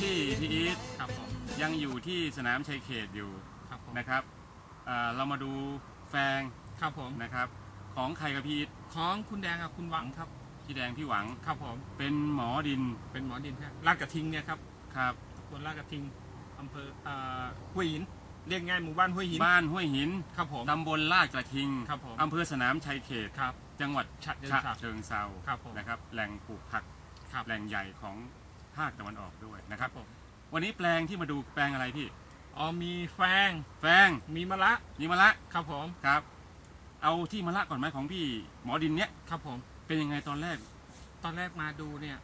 ซี่พี่อีทครับผมยังอยู่ที่สนามชัยเขตอยู่ครับผมนะครับอ่าเรามาดูแฟงครับผมนะครับ ของใครกับพี่อีทของคุณแดงกับคุณหวังครับ พี่แดงพี่หวังครับผมเป็นหมอดินเป็นหมอดินครับลาดกระทิงเนี่ยครับครับ ตำบนลาดกระทิงอำเภอเอ่อห้วยหินเรียกง่ายหมู่บ้านห้วยหินบ้านห้วยหินครับผม ตำบลลาดกระทิงครับผม อำเภอสนามชัยเขต ครับ จังหวัดฉะเชิงฉะเทรา เชิงเซาครับผมนะครับ แหล่งปลูกผัก ครับ แหล่งใหญ่ของ ภาคตะวันออกด้วยนะคครัรับบผมวันนี้แปลงที่มาดูแปลงอะไรพี่อ๋อมีแฟงแฟงมีมะละนี่มะละครับผมครับ เอาที่มะละก่อนไหมของพี่หมอดินเนี้ยครับผมเป็นยังไงตอนแรก ตอนแรกมาดูเนี่ย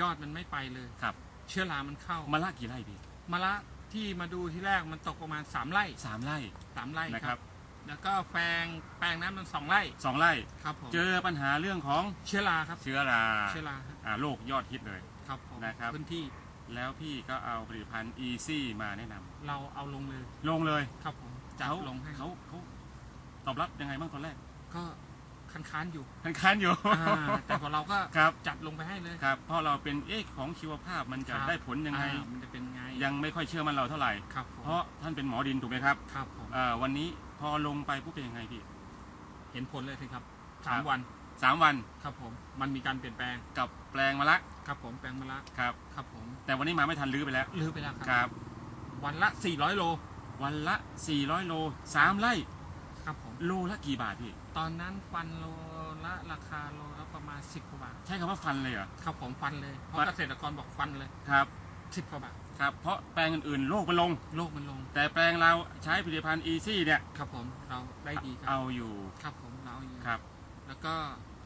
ยอดมันไม่ไปเลยครับ เชื้อรามันเข้ามะละกี่ไร่พี่มะละที่มาดูที่แรกมันตกประมาณสามไร่สามไร่สามไร่นะคครัรับบแล้วก็แปลงแปลงนั้นมันสองไร่สองไร่ครับผมเจอปัญหาเรื่องของเชื้อราครับ เชื้อราเชื้อราครับอ่าโรคยอดฮิตเลย ครับผมนะครับ พื้นที่แล้วพี่ก็เอาผลิตภัณฑ์ Easy มาแนะนำเราเอาลงเลยลงเลยครับผมจัดเขาลงให้เขาเขาตอบรับยังไงบ้างตอนแรกก็คันค้านอยู่คันค้านอยู่อ่าแต่พอเราก็ครับจัดลงไปให้เลยครับเพราะเราเป็นเอ๊ะของชีวภาพมันจะครับได้ผลยังไง อ่ามันจะเป็นไงยังไม่ค่อยเชื่อมันเราเท่าไหร่ ครับผมเพราะท่านเป็นหมอดินถูกไหมครับครับผมอ่าวันนี้พอลงไปปุ๊บเป็นยังไงพี่ เห็นผลเลยสิครับครัสามบวัน สามวันครับผมมันมีการเปลี่ยนแปลงกับแปลงมะละครับผมแปลงมะละครับครับผมแต่วันนี้มาไม่ทันลื้อไปแล้วลื้อไปแล้วคครัรับ วันละ 400 โลวันละ 400 โลสามไร่ครับผมโลละกี่บาทพี่ ตอนนั้นฟันโลละราคาโลละประมาณ 10กว่าบาทใช้คำว่าฟันเลยเหรอ ครับผมฟันเลยเพราะฟัน เกษตรกรบอกฟันเลย ครับ10กว่าบาทครับ เพราะแปลงอื่นๆโลกมันลง โลกมันลงแต่แปลงเราใช้ผลิตภัณฑ์ Easy เนี่ย ครับผมเราได้ดีครัเอาอยู่ครับผมเราเอาอยู่ครับ แล้วก็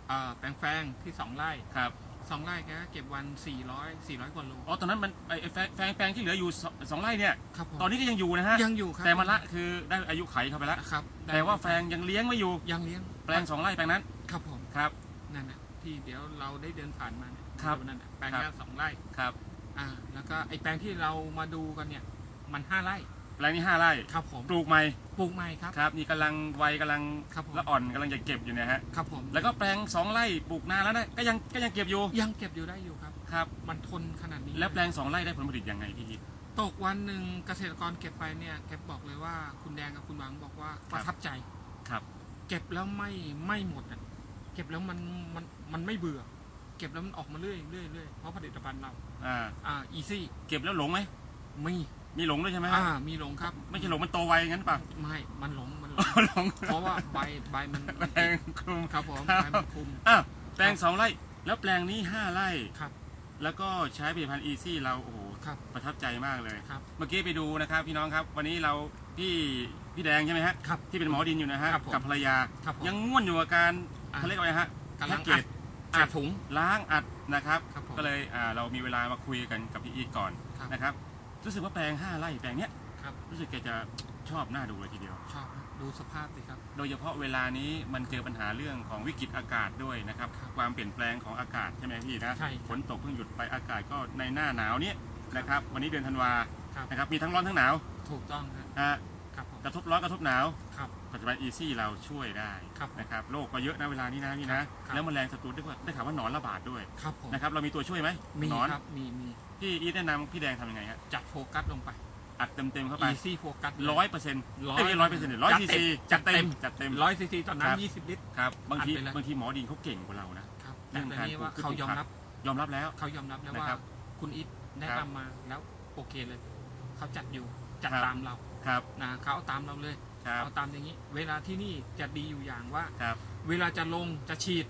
เอ่อแปลงแฟงที่2ไร่ครับสองไร่แกก็เก็บวัน 400 400กว่าโล อ๋อตอนนั้นมันไอ้แฟงแปลงแปลงที่เหลืออยู่สองสองไร่เนี่ย ครับผมตอนนี้ก็ยังอยู่นะฮะยังอยู่ครับแต่มะละคือได้อายุไขเข้าไปแล้วครับได้แต่ว่าแฟงยังเลี้ยงไม่อยู่ ยังเลี้ยงแปลงสองไร่แปลงนั้นครับผมครับ นั่นแหละที่เดี๋ยวเราได้เดินผ่านมาเนี่ยครับ นั่นน่ะแปลงครับแค่สองไร่ครับ อ่าแล้วก็ไอ้แปลงที่เรามาดูกันเนี่ยมันห้าไร่ แปลงนี้ห้าไร่ครับผมปลูกใหม่ปลูกใหม่ครับ ครับนี่กำลังวัยกำลังครับผม ละอ่อนกำลังจะเก็บอยู่เนี่ยฮะครับผมแล้วก็แปลงสองไร่ปลูกนานแล้วนะก็ยังก็ยังเก็บอยู่ยังเก็บอยู่ได้อยู่ครับ ครับมันทนขนาดนี้แล้วแปลงสองไร่ได้ผลผลิตยังไงพี่อีทตกวันหนึ่งเกษตรกรเก็บไปเนี่ยแกบอกเลยว่าคุณแดงกับคุณหวังบอกว่าคปรับระทับใจครับ เก็บแล้วไม่ไม่หมดอะเก็บแล้วมันมันมันไม่เบื่อ เก็บแล้วมันออกมาเรื่อยเรื่อยเรื่อยเพราะผลิตภัณฑ์เราอ่า อ่าอีซี่เก็บแล้วหลงไหมมี มีหลงด้วยใช่ไหมอ่ามีหลงครับ ไม่ใช่หลงมันโตไวงั้นเปล่าไม่ มันหลงมันหลงหลงเพราะว่าใบใบมันแปลงคลุมครับผมครับใบมันคุมอ้าวแปลงสองไร่ แล้วแปลงนี้ห้าไร่ครับ แล้วก็ใช้ผลิตภัณฑ์อีซี่เราโอ้โหครับประทับใจมากเลยครับเมื่อกี้ไปดูนะครับ พี่น้องครับ วันนี้เราพี่พี่แดงใช่ไหมฮะครับที่เป็นหมอดินอยู่นะฮะครับผมกับภรรยาครับผมยังง่วนอยู่กับการอะเขาเรียกว่าไงฮะกำลังแพ็กเกอัจดอัอัดดถุงล้างอัดนะครับครับผมก็เลยอ่าเรามีเวลามาคุยกันกับพี่อีทก่อนครับนะครับ รู้สึกว่าแปลงห้าไร่แปลงเนี้ยครับ รู้สึกแกจะชอบหน้าดูเลยทีเดียว ชอบนะดูสภาพสิครับ โดยเฉพาะเวลานี้มันเจอปัญหาเรื่องของวิกฤตอากาศด้วยนะครับ ครับความเปลี่ยนแปลงของอากาศใช่ไหมพี่นะใช่ครับ ฝนตกเพิ่งหยุดไปอากาศก็ในหน้าหนาวเนี้ยนะครับ วันนี้เดือนธันวาครับ นะครับมีทั้งร้อนทั้งหนาวถูกต้องครับนะฮะครับผม กระทบร้อนกระทบหนาว ครับ ปัจจุบันอีซี่เราช่วยได้ครับนะครับโรคก็เยอะนะเวลานี้นะพี่นะ ครับ แล้วแมลงศัตรูด้วยว่าได้ข่าวว่าหนอนระบาดด้วยครับผมนะครับเรามีตัวช่วยไหมมีหนอนครับมีมีพี่อีทแนะนำพี่แดงทำยังไงฮะจัดโฟกัสลงไป อัดเต็มเต็มๆเข้าไป easy โฟกัสร้อยเปอร์เซ็นต์ร้อยไม่ใช่ร้อยเปอร์เซ็นต์ร้อยจัดซีเต็ซีมจัดเต็จัดเต็มมจัดเต็ม ร้อยซีซีต่อครับ น้ำยี่สิบลิตร ครับบางทีอัดไปเลย บางทีหมอดินเขาเก่งกว่าเรานะ ครับเรื่แต่องตอนนี้การว่าปลูกเขายอมรับยอมรับแล้ว เขายอมรับแล้วนะว่าครับคุณอิทแนะครับ นำมาแล้วโอเคเลย เขาจัดอยู่จัดครับ ตามเราครับ นะเขาเอาตามเราเลย ครับเอาตามอย่างนี้ เวลาที่นี่จะดีอยู่อย่างว่า ครับ เวลาจะลงจะฉีด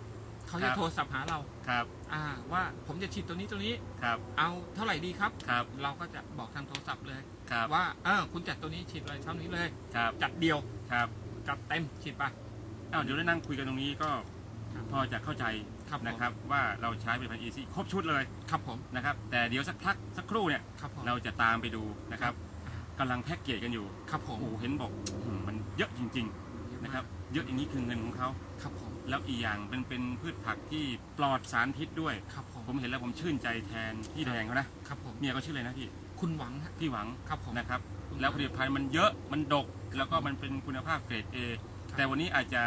เขาครัจะบโทรศัพท์หาเราครับ อ่าว่าผมจะฉีดตัวนี้ตัวนี้ครับ เอาเท่าไหร่ดีครับ ครับ เราก็จะบอกทางโทรศัพท์เลยครับว่าเออคุณจัดตัวนี้ฉีดเลยเท่านี้เลยครับ จัดเดียวครับจัดเต็มฉีดไปอ้าวเดี๋ยวได้นั่งคุยกันตรงนี้ก็ครับพอจะเข้าใจครับผมนะครับว่าเราใช้ผลิตภัณฑ์อีซี่ครบชุดเลยครับผมนะครับแต่เดี๋ยวสักพักสักครู่เนี่ยครับผมเราจะตามไปดูนะครับ กำลังแพ็กเกจกันอยู่ ครับผมโอ้โหเห็นบอกอืมมันเยอะจริง ๆนะครับ เยอะอย่างนี้คือเงินของเขา ครับผมแล้วอีกอย่างเป็นเป็นพืชผักที่ปลอดสารพิษด้วย ครับผมผมเห็นแล้วผมชื่นใจแทนพี่แดงเขานะครับผมเมียเขาชื่ออะไรนะพี่คุณหวังฮะพี่หวังครับผม นะครับ คุณหงแล้วผลิตภัณฑ์มันเยอะมันดก แล้วก็มันเป็นคุณภาพเกรด A ครับแต่วันนี้อาจจะ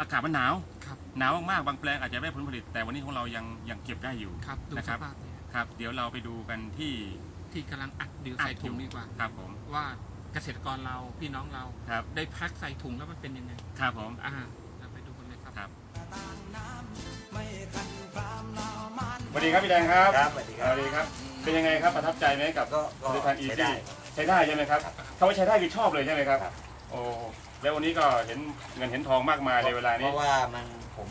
อากาศมันหนาว ครับหนาวมากๆบางแปลงอาจจะไม่ได้ผลผลิต แต่วันนี้ของเรายังยังเก็บได้อยู่ ครับดูนะคสรับ ภาพเนี่ยครับ เดี๋ยวเราไปดูกันที่ ที่กำลังอัดเดี๋ยวอัดใส่ถุงอยู่ดีกว่า ครับผมว่าเกษตรกรเราพี่น้องเราครับได้แพ็คใส่ถุงแล้วมันเป็นยังไงครับผมอ่าเราไปดูกันเลยครับครับสวัสดีครับพี่แดงครับครับสวัสดีครับสวัสดีครับ เป็นยังไงครับประทับใจไหมกับก็ผลิตภัณฑ์อีใช้ซี่ได้ใช้ได้ใช่ไหมครับครับเขาว่าใช้ได้คือชอบเลยใช่ไหมครับ ครับ โอ้แล้ววันนี้ก็เห็นเงินเห็นทองมากมายในเวลาเพนี้ราะว่ามันผม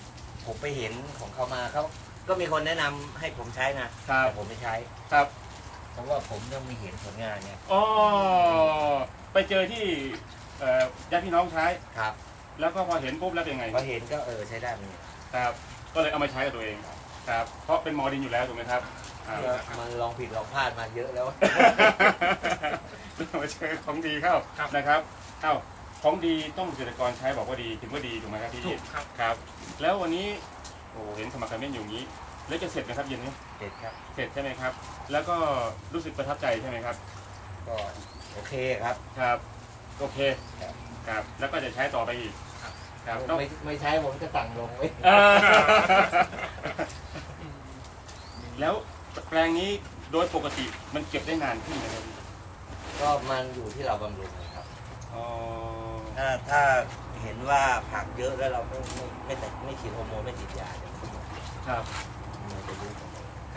ผมไปเห็นของเขามาเขาก็มีคนแนะนำให้ผมใช้นะครับ แต่ผมไม่ใช้ ครับ เพราะว่าผมยังไม่เห็นผลงานเนี่ยอ๋อไปเจอที่เอ่อญาติพี่น้องใช้ ครับแล้วก็พอเห็นปุ๊บแล้วเป็นไงพอเห็นก็เออใช้ได้มันครับ ก็เลยเอามาใช้กับตัวเองครับเพราะเป็นหมอดินอยู่แล้วถูกไหมครับอ่ามันลองผิดลองพลาดมาเยอะแล้ว มาเจอของดีเข้าครับ นะครับเอ้าของดีต้องเกษตรกรใช้บอกว่าดีถึงว่าดีถูกไหมครับพี่ถูกครับ ครับ แล้ววันนี้โอ้เห็นสมัครกันเม่นอยู่อย่างนี้ แล้วจะเสร็จไหมครับเย็นนี้เด็ดครับ เสร็จใช่ไหมครับ แล้วก็รู้สึกประทับใจใช่ไหมครับ ก็โอเคครับ ครับ โอเค ครับ ครับ แล้วก็จะใช้ต่อไปอีก ครับต้อง ไม่ไม่ใช้ผมจะสั่งลงไว้เออแล้วแปลงนี้โดยปกติมันเก็บได้นานขึ้นไหมครับก็มันอยู่ที่เราบำรุงนะครับ อ๋อถ้าถ้าเห็นว่าผักเยอะแล้วเราไม่ไม่ไม่แต่ไม่ฉีดฮอร์โมนไม่ฉีดยาเนี่ยครับ มันจะยุบ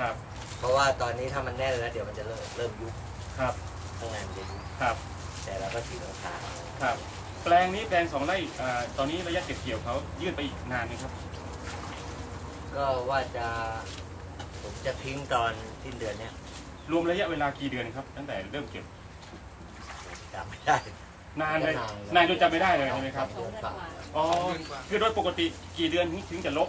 ครับ เพราะว่าตอนนี้ถ้ามันแน่นแล้วเดี๋ยวมันจะเริ่มเริ่มยุบครับ ข้างในมันจะยุบครับ แต่เราก็ฉีดราคาครับ แปลงนี้แปลงสองไร่อ่าตอนนี้ระยะเก็บเกี่ยวเขายืดไปอีกนานไหมครับ ก็ว่าจะผมจะทิ้งตอนสิ้นเดือนเนี้ยรวมระยะเวลากี่เดือนครับ ตั้งแต่เริ่มเก็บ จำไม่ได้ นานเลย นานจนจำไม่ได้เลยใช่ไหมครับ สองเดือนกว่า อ๋อสองเดือนกว่าคือโดยปกติกี่เดือนถึงถึงจะลบ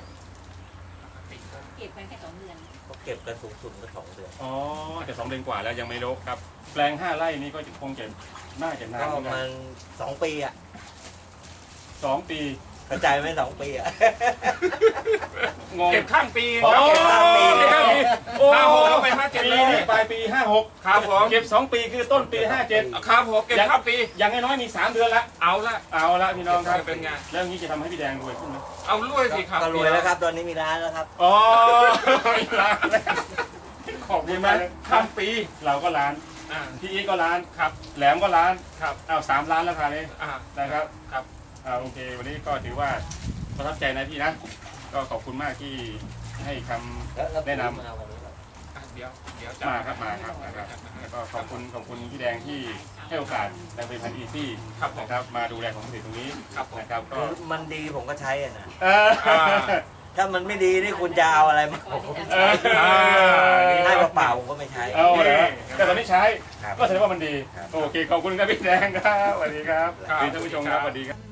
เก็บกันแค่สองเดือนก็เก็บกันสูงสุดก็สองเดือนอ๋อแต่สองเดือนกว่าแล้วยังไม่ลบครับ แปลงห้าไร่นี้ก็คงจะน่าจะนานก็เหมือนกัมันนสองปีอะสองปี กระจายไหมสองปีอะงงเก็บข้างปีอ๋อเก็บข้ามปี เก็บข้ามปีโอ้ห้าหกแล้วไปห้าเจ็ดปีเลย นี้ปลายปีห้าหกครับผม เก็บสองปีคือต้นปีห้าเจ็ดครับผมเก็บข้ามปี อย่างน้อยๆมีสามเดือนละเอาละ เอาละพี่น้องครับเป็นไง แล้วอย่างนี้จะทำให้พี่แดงรวยขึ้นไหมเอารวยสิครับก็รวยแล้วครับ ตอนนี้มีร้านแล้วครับ อ๋อร้านขอบคุณมากข้ามปีเราก็ร้าน อ่าพี่อีทก็ร้าน ครับ แหลมก็ร้านครับ เอาสามร้านแล้วคราวนี้อ่านะครับ ครับ อ่าโอเค วันนี้ก็ถือว่าประทับใจนะพี่นะ ก็ขอบคุณมากที่ให้คำ แล้วแล้วแนะนำ มาวันนี้ครับอะเดี๋ยวเดี๋ยวจะมาครับมาครับนะครับแล้วก็ขอบคุณขอบคุณพี่แดงที่ให้โอกาสแดงเป็นพันอีซี่ครับผม นะครับมาดูแลของผลิตตรงนี้ครับผม นะครับก็คือมันดีผมก็ใช้อะนะเอออ่า ถ้ามันไม่ดีนี่คุณจะเอาอะไรมาผมก็ไม่เอใช้อให้เปล่าๆผมก็ไม่ใช้ เอาเหรอแต่ตอนนี้ใช้ครับก็แสดงว่ามันดี ครับ โอเคขอบคุณครับพี่แดงครับสวัสดีครับครับ ท่านผู้ชมครับสวัสดีครับ